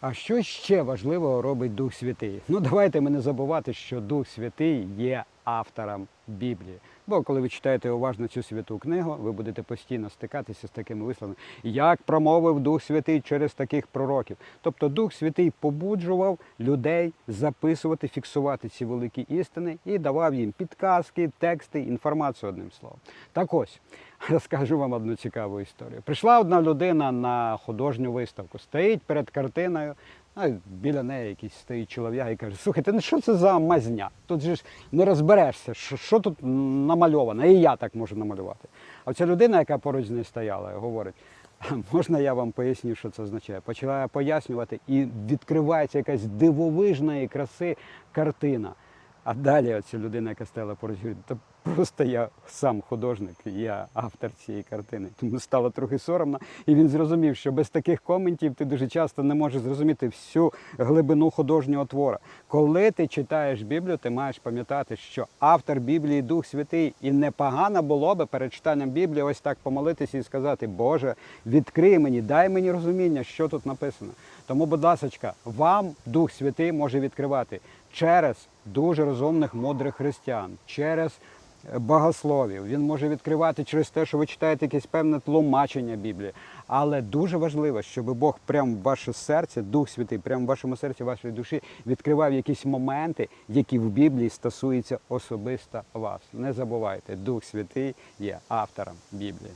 А що ще важливого робить Дух Святий? Ну давайте ми не забувати, що Дух Святий є автором Біблії. Бо коли ви читаєте уважно цю святу книгу, ви будете постійно стикатися з такими висловами, як промовив Дух Святий через таких пророків. Тобто Дух Святий побуджував людей записувати, фіксувати ці великі істини і давав їм підказки, тексти, інформацію одним словом. Так ось. Розкажу вам одну цікаву історію. Прийшла одна людина на художню виставку, стоїть перед картиною, а біля неї якийсь стоїть чоловік і каже: слухайте, ну що це за мазня? Тут же ж не розберешся, що, що тут намальовано, і я так можу намалювати. А ця людина, яка поруч з нею стояла, говорить. «А Можна я вам поясню, що це означає? Почала пояснювати, і відкривається якась дивовижної краси картина. А далі оця людина, яка стояла поруч, та просто я сам художник, я автор цієї картини. Тому стало трохи соромно. І він зрозумів, що без таких коментів ти дуже часто не можеш зрозуміти всю глибину художнього твора. Коли ти читаєш Біблію, ти маєш пам'ятати, що автор Біблії Дух Святий, і непогано було би перед читанням Біблії ось так помолитися і сказати, Боже, відкрий мені, дай мені розуміння, що тут написано. Тому, будь ласка, вам Дух Святий може відкривати через дуже розумних, мудрих християн, через е, богословів. Він може відкривати через те, що ви читаєте якесь певне тлумачення Біблії. Але дуже важливо, щоб Бог прямо в ваше серце, Дух Святий, прямо в вашому серці, в вашій душі відкривав якісь моменти, які в Біблії стосуються особисто вас. Не забувайте, Дух Святий є автором Біблії.